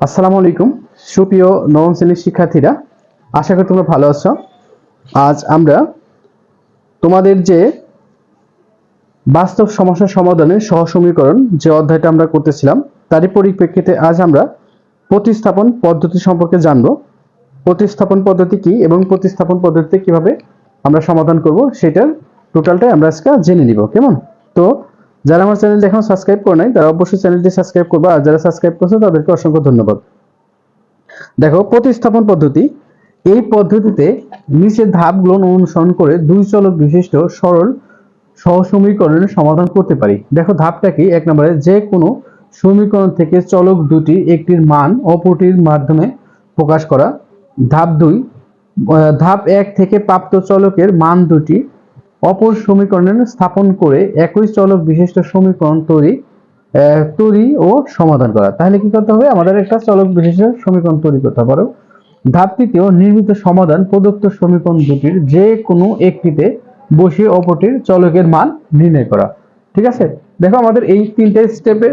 আসসালামু আলাইকুম। সুপ্রিয় নবম শ্রেণির শিক্ষার্থীরা, আশা করি তোমরা ভালো আছো। আজ আমরা তোমাদের যে বাস্তব সমস্যা সমাধানের সহসমীকরণ যে অধ্যায়টা আমরা করতেছিলাম, তারই পরিপ্রেক্ষিতে আজ আমরা প্রতিস্থাপন পদ্ধতি সম্পর্কে জানব। প্রতিস্থাপন পদ্ধতি কি এবং প্রতিস্থাপন পদ্ধতিতে কীভাবে আমরা সমাধান করব, সেটার টোটালটাই আমরা আজকে জেনে নিব। কেমন? তো যারা আমার চ্যানেল এখনও সাবস্ক্রাইব করে নাই, তারা অবশ্যই চ্যানেলটি সাবস্ক্রাইব করবে। আর যারা সাবস্ক্রাইব করছে, তাদেরকে অসংখ্য ধন্যবাদ। দেখো, প্রতিস্থাপন পদ্ধতি। এই পদ্ধতিতে নিচের ধাপগুলো অনুসরণ করে দুই চলক বিশিষ্ট সরল সহসমীকরণের সমাধান করতে পারি। দেখো, ধাপটা কি? এক নম্বরে, যে কোনো সমীকরণ থেকে চলক দুটি একটির মান অপরটির মাধ্যমে প্রকাশ করা। ধাপ দুই ধাপ এক থেকে প্রাপ্ত চলকের মান দুটি অপর সমীকরণে স্থাপন করে একই চলক বিশিষ্ট সমীকরণ তৈরি তৈরি ও সমাধান করা। তাহলে কি করতে হবে? আমাদের একটা চলক বিশিষ্ট সমীকরণ তৈরি করতে পারো ধাপ তৃতীয়, নির্মিত সমাধান প্রদত্ত সমীকরণ দুটির যে কোনো একটিতে বসিয়ে অপরটির চলকের মান নির্ণয় করা। ঠিক আছে? দেখো আমাদের এই তিনটে স্টেপে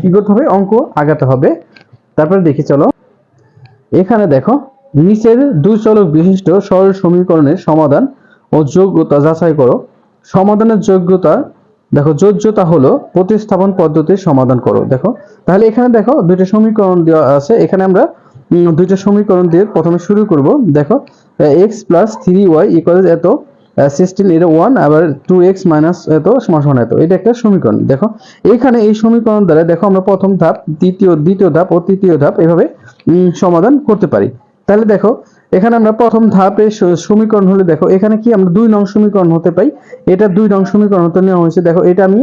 কি করতে হবে? অঙ্ক আগাতে হবে। তারপরে দেখি, চলো। এখানে দেখো, নিচের দুই চলক বিশিষ্ট সরল সমীকরণের সমাধান ও যোগ্যতা যাচাই করো। সমাধানের যোগ্যতা, দেখো যোগ্যতা হলো প্রতিস্থাপন পদ্ধতির সমাধান করো, দেখো। তাহলে এখানে দেখো দুইটা সমীকরণ দেওয়া আছে, এখানে আমরা দুইটা সমীকরণ দিয়ে প্রথমে শুরু করব, দেখো। X plus three Y equal এত সিক্সটিন এটা ওয়ান আবার টু এক্স মাইনাস এত, সমান এত, এটা একটা সমীকরণ, দেখো। এখানে এই সমীকরণ দ্বারা, দেখো আমরা প্রথম ধাপ, দ্বিতীয় দ্বিতীয় ধাপ ও তৃতীয় ধাপ এভাবে সমাধান করতে পারি। তাহলে দেখো এখানে আমরা প্রথম ধাপে সমীকরণ হলে দেখো, এখানে কি আমরা দুই নং সমীকরণ হতে পাই। এটা দুই নং সমীকরণ হতে নেওয়া হয়েছে। দেখো, এটা আমি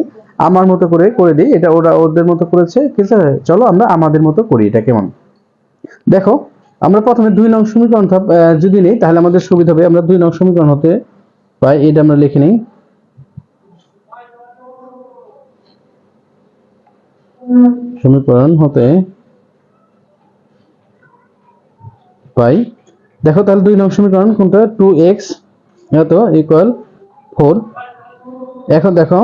আমার মতো করে করে দিই। এটা ওরা ওদের মতো করেছে। ঠিক আছে? চলো আমরা আমাদের মতো করি এটা কেমন? দেখো, আমরা প্রথমে দুই নং সমীকরণ যদি নেই, তাহলে আমাদের সুবিধা হবে। আমরা দুই নং সমীকরণ হতে পাই। এটা আমরা লিখে নিই। সমীকরণ হতে পাই। দেখো তাহলে দুই নং সমীকরণ কোনটা? টু এক্স এত ইকুয়াল ফোর এখন দেখো,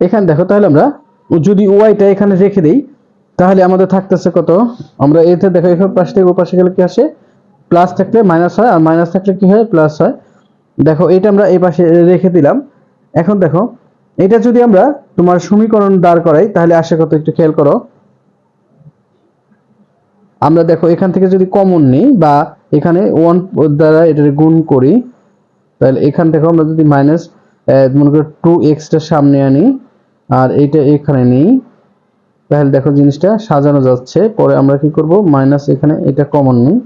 এখানে দেখো তাহলে আমরা যদি ওয়াইটা এখানে রেখে দিই, তাহলে আমাদের থাকতেছে কত? আমরা এতে দেখো, এখানে পাশ থেকে পাশে গেলে কি আসে? প্লাস থাকলে মাইনাস হয়, আর মাইনাস থাকলে কি হয়? প্লাস হয়। দেখো, এটা আমরা এই পাশে রেখে দিলাম। এখন দেখো, এটা যদি আমরা তোমার সমীকরণ দাঁড় করাই, তাহলে আসে কত? একটু খেয়াল করো। আমরা দেখো এখান থেকে যদি কমন নিই বা এখানে ওয়ান দ্বারা এটা গুণ করি, তাহলে এখান থেকে আমরা যদি মাইনাস মনে করি টু এক্সটা সামনে আনি আর এইটা এখানে নিই, তাহলে দেখো জিনিসটা সাজানো যাচ্ছে। পরে আমরা কি করব? মাইনাস এখানে এটা কমন নিই।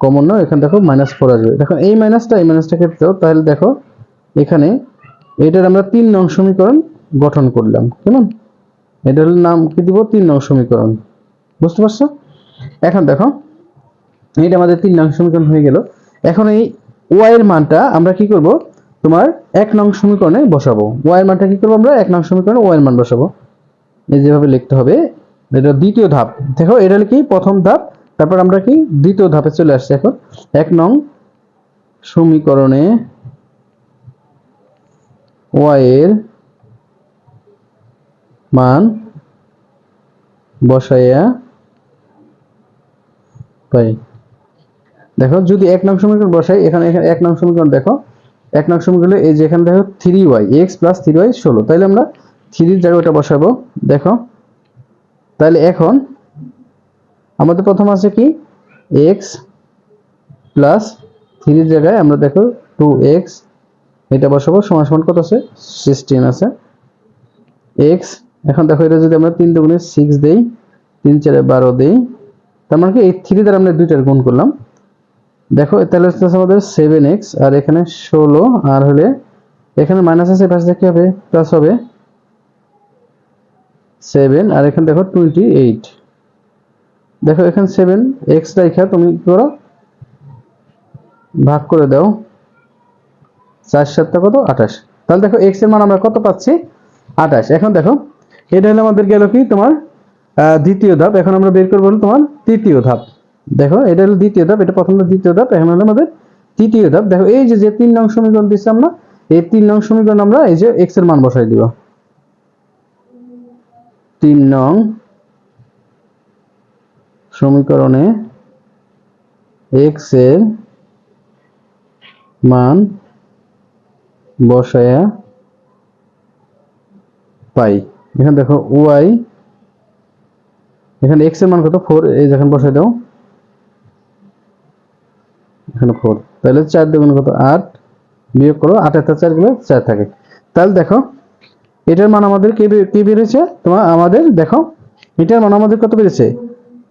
কমন নাও এখানে দেখো মাইনাস ফোর আসবে। দেখো এই মাইনাসটা এই মাইনাসটা দাও তাহলে দেখো এখানে এটার আমরা তিন নং সমীকরণ গঠন করলাম। কেমন? এটার নাম কি দিব? তিন নং সমীকরণ। বুঝতে পারছ? এখন দেখো এটা আমাদের তিন নং সমীকরণ হয়ে গেল। এখন এই ওয়াই এর মানটা আমরা কি করব? তোমার এক নং সমীকরণে বসাবো। ওয়াই এর মানটা কি করব আমরা? এক নং সমীকরণে ওয়াই এর মান বসাবো। এই যেভাবে লিখতে হবে, এটা দ্বিতীয় ধাপ। দেখো, এটা কি? প্রথম ধাপ। তারপর আমরা কি? দ্বিতীয় ধাপে চলে আসছি এখন। এক নং সমীকরণে ওয়াই এর মান বসাইয়া পাই। দেখো, যদি এক নং সমীকরণ বসাই, এখানে এখানে এক নং সমীকরণ দেখো। এক নং সমীকরণ এই যে এখানে দেখো three Y X plus three Y ষোলো। তাইলে আমরা থ্রির জায়গায় ওটা বসাবো। দেখো তাহলে এখন আমাদের প্রথম আছে কি? এক্স প্লাস থ্রির জায়গায় আমরা দেখো টু এক্স এটা বসাবো, সমান সমান কত আছে? সিক্সটিন আছে। এক্স এখন দেখো, এটা যদি আমরা তিন দুগুণে সিক্স দিই, তিন চারে বারো দেই তার মানে কি? এই থ্রি দ্বারা আমরা দুইটার গুণ করলাম। দেখো, তাহলে হচ্ছে আমাদের সেভেন এক্স আর এখানে ষোলো, আর হলে এখানে মাইনাস আছে, পাশে কি হবে প্লাস হবে সেভেন আর এখানে দেখো টোয়েন্টি এইট দেখো, এখানে সেভেন এক্স রেখা তুমি করো? ভাগ করে দাও। চার সাতটা কত? আঠাশ। তাহলে দেখো এক্সের মান আমরা কত পাচ্ছি? আঠাশ। এখন দেখো, এটা হলো আমাদের গেল কি? তোমার দ্বিতীয় ধাপ। এখন আমরা বের করব তোমার তৃতীয় ধাপ। দেখো, এটা হলো দ্বিতীয় ধাপ, এটা প্রথম দ্বিতীয় ধাপ, এখন হলো আমাদের তৃতীয় ধাপ। দেখো, এই যে যে তিন নং সমীকরণ দিচ্ছি আমরা, এই তিন নং সমীকরণ আমরা এই যে এক্সের মান বসাই দিব। তিন নং সমীকরণে এক্সের মান বসায়া পাই। এখানে দেখো ওয়াই এখানে এক্সের মান কত? ফোর এই যখন বসাই দাও। এখানে ফোর তাহলে চার দুগুণ কত? আট। বিয়োগ করো আট একটা চারগুলো চার থাকে। তাহলে দেখো, এটার মান আমাদের কি কি বেড়েছে তোমার, আমাদের, দেখো, এটার মান আমাদের কত বেড়েছে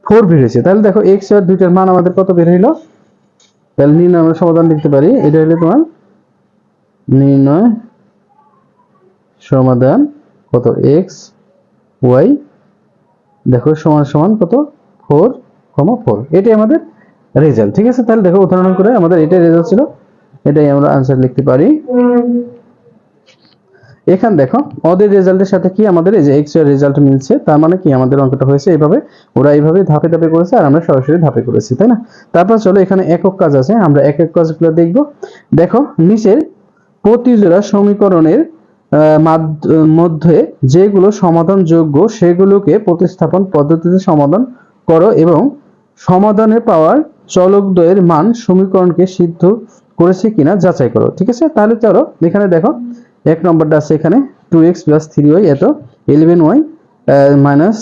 ফোর বেড়েছে তাহলে দেখো এক্স আর দুইটার মান আমাদের কত বের হইল? তাহলে নির্ণয় আমরা সমাধান লিখতে পারি। এটা হলো তোমার নির্ণয় সমাধান কত? এক্স ওয়াই দেখো সমান সমান কত? Four comma four. এটাই আমাদের রেজাল্ট ঠিক আছে? তাহলে দেখো উদাহরণ করে আমাদের এটাই রেজাল্ট ছিল। এটাই আমরা আনসার লিখতে পারি। এখান দেখো, ওদের রেজাল্টের সাথে কি আমাদের এই যে এক্সের রেজাল্ট মিলছে, তার মানে কি আমাদের অঙ্কটা হয়েছে এইভাবে? ওরা এইভাবে ধাপে ধাপে করেছে আর আমরা সরাসরি ধাপে করেছি, তাই না? তারপর চলো এখানে একক কাজ আছে, আমরা এক এক কাজগুলো দেখব। দেখো, নিচের প্রতিজোড়া সমীকরণের মাধ্য- যেগুলো সমাধানযোগ্য সেগুলোকে প্রতিস্থাপন পদ্ধতিতে সমাধান করো এবং সমাধানে পাওয়ার চলকদ্বয়ের মান সমীকরণকে সিদ্ধ করেছে কিনা যাচাই করো, ঠিক আছে? তাহলে চলো, এখানে দেখো, এক নম্বরটা আছে এখানে two X plus three Y এত eleven Y minus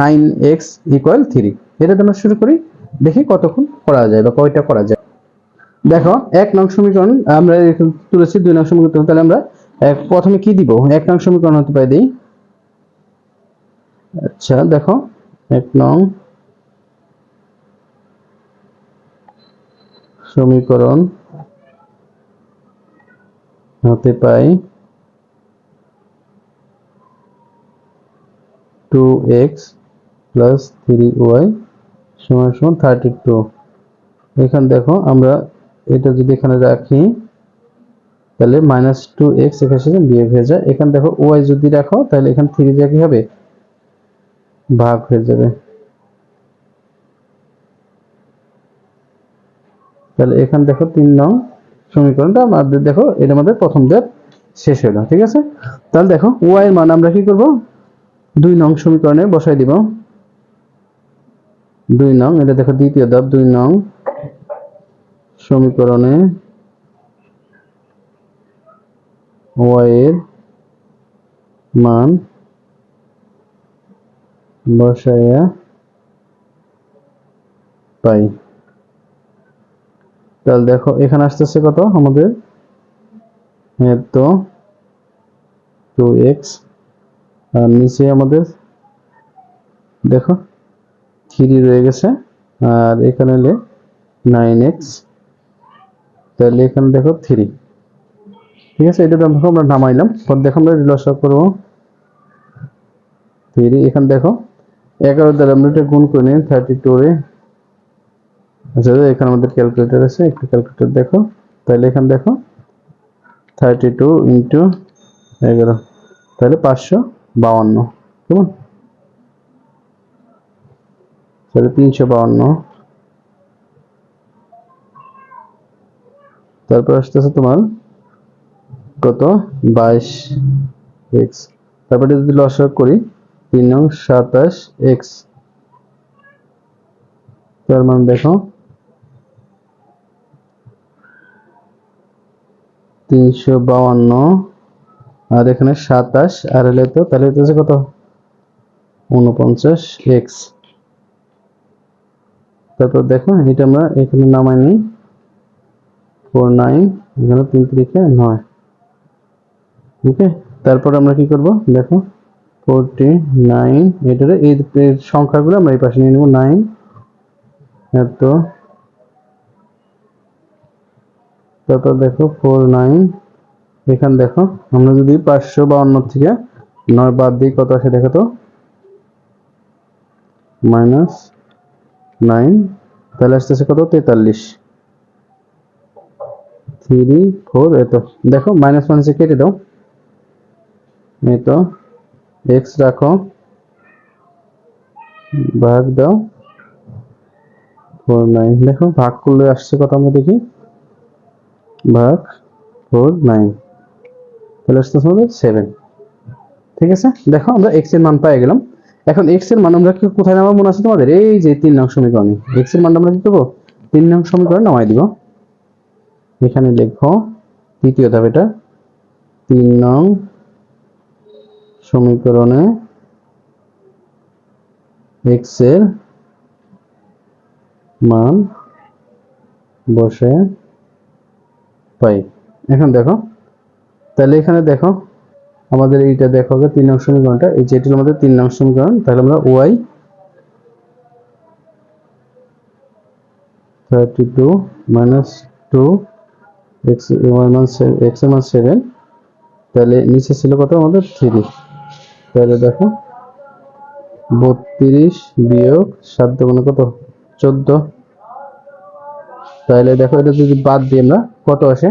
nine X equal three এটা আমরা শুরু করি, দেখি কতক্ষণ করা যায় বা কয়টা করা যায়। দেখো, এক নং সমীকরণ আমরা তুলেছি, দুই নং সমীকরণ, তাহলে আমরা প্রথমে কি দিব? এক নং সমীকরণ হতে পারে দিই। আচ্ছা দেখো, এক নং সমীকরণ হতে পাই two X plus three Y সমান সমান থার্টি টু এখানে দেখো, আমরা এটা যদি এখানে রাখি তাহলে মাইনাস টু এক্স এখানে সাথে বিয়োগ হয়ে যায়। এখানে দেখো ওয়াই যদি রাখো, তাহলে এখানে থ্রি দিয়ে কি হবে? ভাগ হয়ে যাবে। তাহলে এখানে দেখো তিন নং সমীকরণটা আমাদের দেখো, এটা আমাদের প্রথম ধাপ শেষ হলো, ঠিক আছে? তাহলে দেখো ওয়াই এর মান আমরা কি করব? দুই নং সমীকরণে বসাই দিব। দুই নং, এটা দেখো দ্বিতীয় ধাপ দুই নং সমীকরণে ওয়াই এর মান বসাইয়া পাই। তাহলে দেখো, এখানে আসতেছে কত আমাদের? তো টু এক্স আর নিচে আমাদের দেখো থ্রি রয়ে গেছে, আর এখানে নাইন এক্স তাহলে এখানে দেখো থ্রি ঠিক আছে, এটা দেখো, আমরা নামাইলাম। পর দেখো, আমরা লসা করব। থ্রি এখানে দেখো, এগারো দ্বারা আমরা এটা গুণ করে নিই থার্টি টু রে আচ্ছা এখানে আমাদের ক্যালকুলেটর আছে, একটু ক্যালকুলেটর দেখো। তাহলে এখানে দেখো থার্টি টু ইন্টু এগারো, তাহলে পাঁচশো বাউান্ন, কেমন? তাহলে তিনশো বাউান্ন। তারপর আসতেছে তোমার কত? বাইশ এক্স তারপরে যদি লসক করি, তিন নং সাতাশ এক্স তার মানে দেখো। তিনশো বাউান্ন আর এখানে সাতাশ, আর হলে তো, তাহলে হচ্ছে কত? উনপঞ্চাশ এক্স তারপর দেখো, এটা আমরা এখানে নামাই নিই। ফোর নাইন, এখানে তিন তিরিখে নয়। ওকে তারপর আমরা কি করব? দেখো ফোরটি নাইন এটারে এই সংখ্যাগুলো আমরা এই পাশে নিয়ে নেব নাইন এত তারপর দেখো ফোর নাইন এখানে দেখো, আমরা যদি পাঁচশো বাউন্ন থেকে নয় বাদ দিই, কত আসে দেখো তো? মাইনাস নাইন তাহলে আসতেছে কত? তেতাল্লিশ। থ্রি ফোর এত দেখো মাইনাস মাইনাসে কেটে দাও। এই তো এক্স রাখো, ভাগ দাও ফোর নাইন দেখো ভাগ করলে আসছে কত আমরা দেখি, ভাগ ফোর নাইন তাহলে আসতেছে আমাদের সেভেন ঠিক আছে? দেখো আমরা এক্সের মান পেয়ে গেলাম, এখন এক্সের মান আমরা কি কোথায় নামাবো মনে আছে তোমাদের? এই যে তিন নং সমীকরণে এক্সের মান আমরা কি করব তিন নং সমীকরণ নামাই দিব, এখানে লিখব তৃতীয় ধাপ এটা, তিন নং সমীকরণে এক্সের মান বসে পাই। এখন দেখো, তাহলে এখানে দেখো, আমাদের এইটা দেখো তিন নং সমীকরণটা, এই যেটি আমাদের তিন নং সমীকরণ, তাহলে আমরা Y thirty two minus two X Y মান এর মান সেভেন তাহলে নিচে ছিল কত আমাদের থ্রি তাহলে দেখো, বত্রিশ বিয়োগ সাত দুগুণে কত? চোদ্দ। তাহলে দেখো, এটা যদি বাদ দিই আমরা, কত আসে?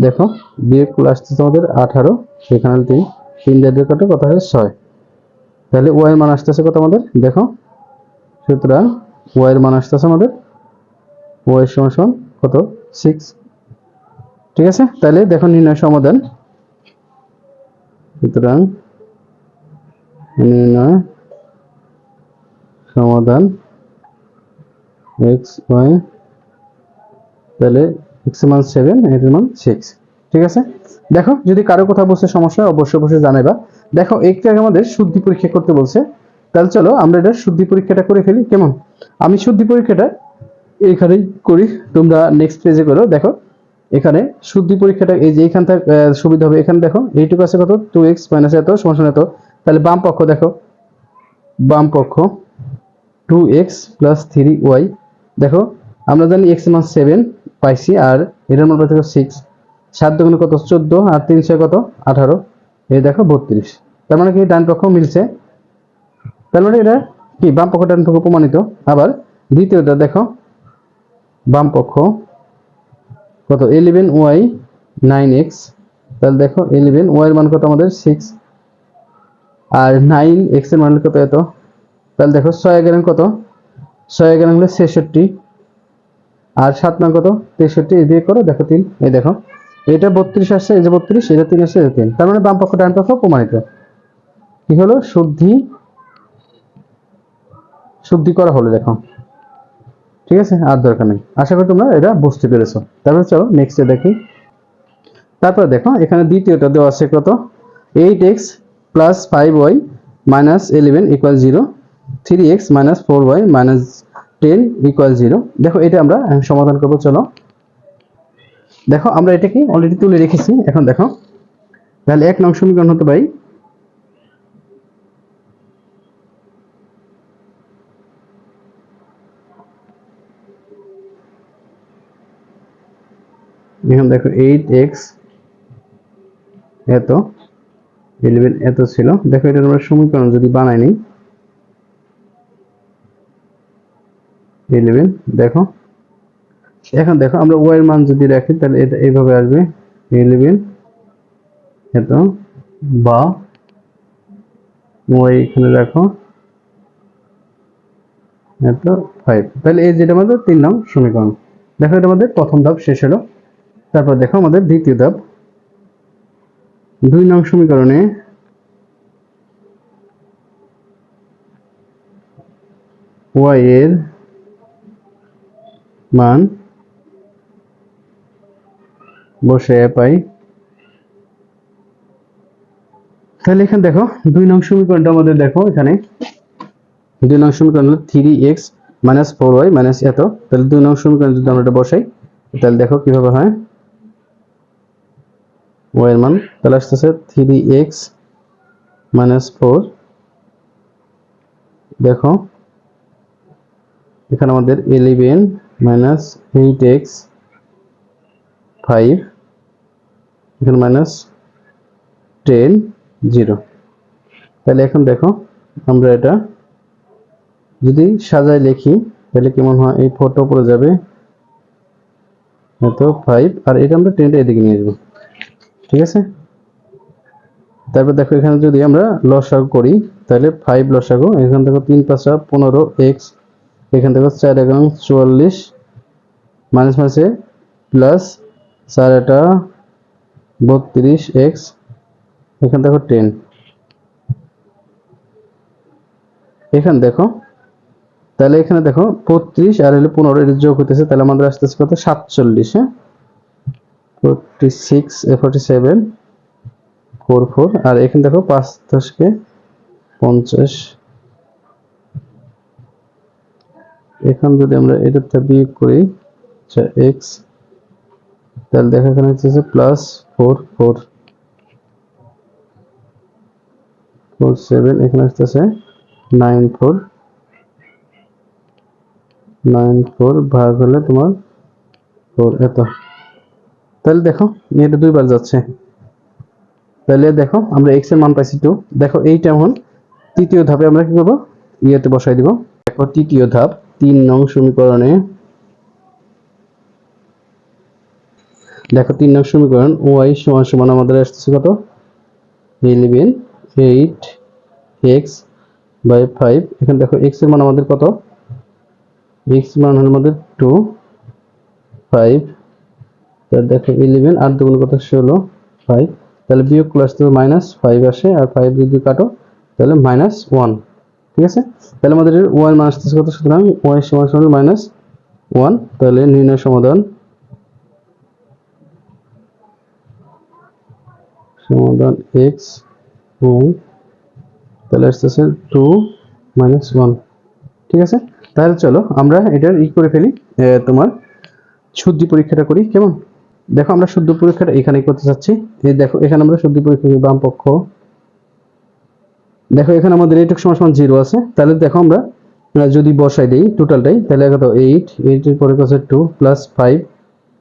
দেখো, বিয়োগ করে আসতেছে আমাদের আঠারো সেখানে তিন। তিন দিয়ে কত কত হয় ছয়। তাহলে ওয়াই মান আসতেছে কত আমাদের? দেখো, সুতরাং ওয়াই এর মান আসতেছে আমাদের ওয়াই সমান কত? সিক্স ঠিক আছে? তাহলে দেখো নির্ণয় সমাধান। সুতরাং নির্ণয় সমাধান এক্স ওয়াই তাহলে এক্স মান সেভেন, এর মান সিক্স। ঠিক আছে? দেখো, যদি কারও কথা বলছে সমস্যা, অবশ্যই অবশ্যই জানাইবা। দেখো, একটু আমাদের শুদ্ধি পরীক্ষা করতে বলছে। তাহলে চলো, আমরা এটা শুদ্ধি পরীক্ষাটা করে ফেলি। কেমন? আমি শুদ্ধি পরীক্ষাটা এইখানেই করি। তোমরা নেক্সট পেজে করো। দেখো এখানে শুদ্ধি পরীক্ষাটা এই যে এখান থেকে সুবিধা হবে। এখানে দেখো এইটুকু আছে কত? টু এক্স মাইনাস এত, সমান এত। তাহলে বাম পক্ষ দেখো। বাম পক্ষ two X plus three Y দেখো, আমরা জানি এক্স মান সেভেন পাইছি, আর এটার মান পাইছি সিক্স সাত দুগুণে কত? চোদ্দ, আর তিন ছয় কত? আঠারো। এই দেখো, বত্রিশ। তার মানে কি? ডান পক্ষ মিলছে। তার মানে এটা কি? বাম পক্ষ, ডান পক্ষ প্রমাণিত। আবার দ্বিতীয়টা দেখো, বাম পক্ষ কত? ইলেভেন ওয়াই নাইন এক্স তাহলে দেখো ইলেভেন ওয়াই এর মান কত আমাদের? সিক্স আর নাইন এক্সের মান কত এত? তাহলে দেখো, ছয় এগারো কত? ছয় এগারো হলে ছেষট্টি। আর সাত নং কত? তেষট্টি। এই দিয়ে করো, দেখো তিন। এই দেখো, এটা বত্রিশ আসছে, এই যে বত্রিশ, এটা তিন আসছে, এটা তিন। তার মানে বাম পক্ষ, ডান পক্ষ প্রমাণিত। কি হলো? শুদ্ধি শুদ্ধি করা হলো, দেখো। ঠিক আছে? আর দরকার নেই। আশা করি তোমরা এটা বুঝতে পেরেছ। তারপরে চলো নেক্সটে দেখি। তারপরে দেখো, এখানে দ্বিতীয়টা দেওয়া আছে কত? Eight X plus five Y minus eleven equal zero three X minus four Y minus ten equal zero দেখো, এটা আমরা সমাধান করব, চলো। দেখো, আমরা এটাকে অলরেডি তুলে রেখেছি। এখন দেখো, তাহলে এক নং সমীকরণ হতে পারি এখন দেখো এইট এক্স এত ইলেভেন এত ছিল। দেখো এটা আমরা সমীকরণ যদি বানাই নিই ইলেভেন দেখো। এখন দেখো আমরা ওয়াই মান যদি রাখি, তাহলে এটা এইভাবে আসবে ইলেভেন এত বা ওয়াই এখানে রাখো, এত ফাইভ তাহলে এই যেটা আমাদের তিন নং সমীকরণ। দেখো এটা আমাদের প্রথম ধাপ, শেষ হলো। তারপর দেখো আমাদের দ্বিতীয় ধাপ। দুই নং সমীকরণে ওয়াই এর মান বসে পাই। তাহলে এখানে দেখো, দুই নং সমীকরণটা আমাদের দেখো এখানে। দুই নং সমীকরণ হলো three X minus four Y minus এত। তাহলে দুই নং সমীকরণ যদি আমরা এটা বসাই, তাহলে দেখো কীভাবে হয়? ওয়াই এর মান তাহলে আসতেছে থ্রি এক্স মাইনাস ফোর দেখো, এখানে আমাদের eleven minus eight X five এখানে মাইনাস টেন জিরো তাহলে এখন দেখো, আমরা এটা যদি সাজায় লিখি, তাহলে কেমন হয়? এই ফটো পড়ে যাবে এত ফাইভ আর এটা আমরা টেনটা এদিকে নিয়ে আসব। ঠিক আছে? তারপর দেখো এখানে যদি আমরা লসাগু করি, তাহলে ফাইভ লসাগু, এখান থেকে তিন পাঁচটা পনেরো এক্স এখান থেকে চার এগারো চুয়াল্লিশ মাইনাস মাসে প্লাস চার এটা বত্রিশ এক্স এখানে দেখো টেন এখানে দেখো, তাহলে এখানে দেখো বত্রিশ আর হলো পনেরো, এটা যোগ হইতেছে, তাহলে আমাদের আসতেছে কত? সাতচল্লিশ হ্যাঁ? Forty six forty seven four four আর এখানে দেখো পাঁচ দশকে পঞ্চাশ। এখান যদি আমরা এটাতে বিয়োগ করি আচ্ছা এক্স তাহলে দেখো এখানে হচ্ছে plus four four four seven এখানে আসতেছে নাইন ফোর নাইন ফোর ভাগ হলে তোমার ফোর এত। তাহলে দেখো এটা দুইবার যাচ্ছে। তাহলে দেখো, আমরা এক্সের মান পাইছি টু দেখো, এইটা এখন তৃতীয় ধাপে আমরা কি করব? ইয়েতে বসাই দিব। দেখো, তৃতীয় ধাপ, তিন নং সমীকরণে। দেখো, তিন নং সমীকরণ ওয়াই সমান সমান আমাদের আসছে কত? Eleven eight X by five এখানে দেখো এক্সের মান আমাদের কত? এক্স মান হলো আমাদের টু ফাইভ দেখো ইলেভেন আর দুগুণ কত? ষোলো ফাইভ তাহলে বিয়োগ করলে আসতে হবে মাইনাস ফাইভ আসে আর ফাইভ যদি কাটো, তাহলে মাইনাস ওয়ান ঠিক আছে? তাহলে আমাদের ওয়ান মান আসতেছে কত? সুতরাং ওয়াই সমান সমান মাইনাস ওয়ান তাহলে নির্ণয় সমাধান। সমাধান এক্স ওয়াই তাহলে আসতেছে টু মাইনাস ওয়ান ঠিক আছে? তাহলে চলো আমরা এটার ই করে ফেলি তোমার শুদ্ধি পরীক্ষাটা করি, কেমন? দেখো আমরা শুদ্ধ পরীক্ষাটা এখানে করতে চাচ্ছি? এই দেখো, এখানে আমরা শুদ্ধ পরীক্ষা বাম পক্ষ দেখো, এখানে আমাদের এইটুকু সমান জিরো আছে। তাহলে দেখো আমরা যদি বসাই দিই টোটালটাই তাহলে কত? এইট এইটের পরে কত? Two plus five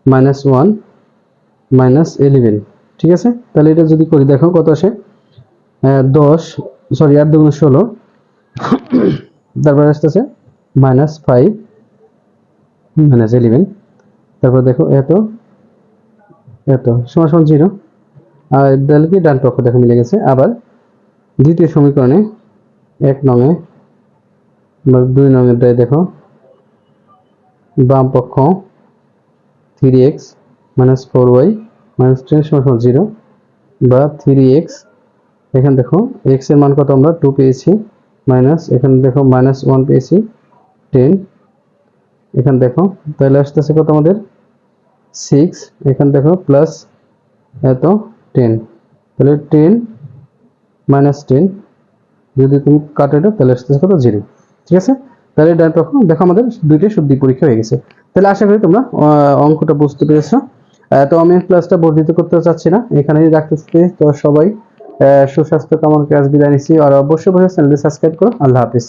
minus one minus eleven ঠিক আছে? তাহলে এটা যদি করি, দেখো কত আসে? দশ সরি আট দুগুণ ষোলো। তারপরে আসতেছে মাইনাস ফাইভ মাইনাস এলেভেন তারপর দেখো এত। এত সমান সমান জিরো। আর তাহলে কি? ডান পক্ষ দেখো মিলে গেছে। আবার দ্বিতীয় সমীকরণে এক নঙে বা দুই নঙেরটাই দেখো, বাম পক্ষ three X minus four Y minus ten সমান সমান জিরো বা থ্রি এক্স এখানে দেখো এক্সের মান কত আমরা? টু পেয়েছি মাইনাস এখানে দেখো মাইনাস ওয়ান পেয়েছি টেন এখানে দেখো, তাহলে আসতেছে কত আমাদের? সিক্স এখানে দেখো প্লাস এত টেন তাহলে টেন মাইনাস টেন যদি তুমি কাটো তাহলে আসতেছে কত জিরো ঠিক আছে? তাহলে এটা দেখো আমাদের দুইটাই শুদ্ধি পরীক্ষা হয়ে গেছে। তাহলে আশা করি তোমরা অঙ্কটা বুঝতে পেরেছ। তো আমি ক্লাসটা বর্ধিত করতে চাচ্ছি না। এখানেই রাখতে চাচ্ছি। তো সবাই সুস্বাস্থ্য কামনা করে আজ বিদায় নিচ্ছি। আর অবশ্যই চ্যানেলটি সাবস্ক্রাইব করো। আল্লাহ হাফিজ।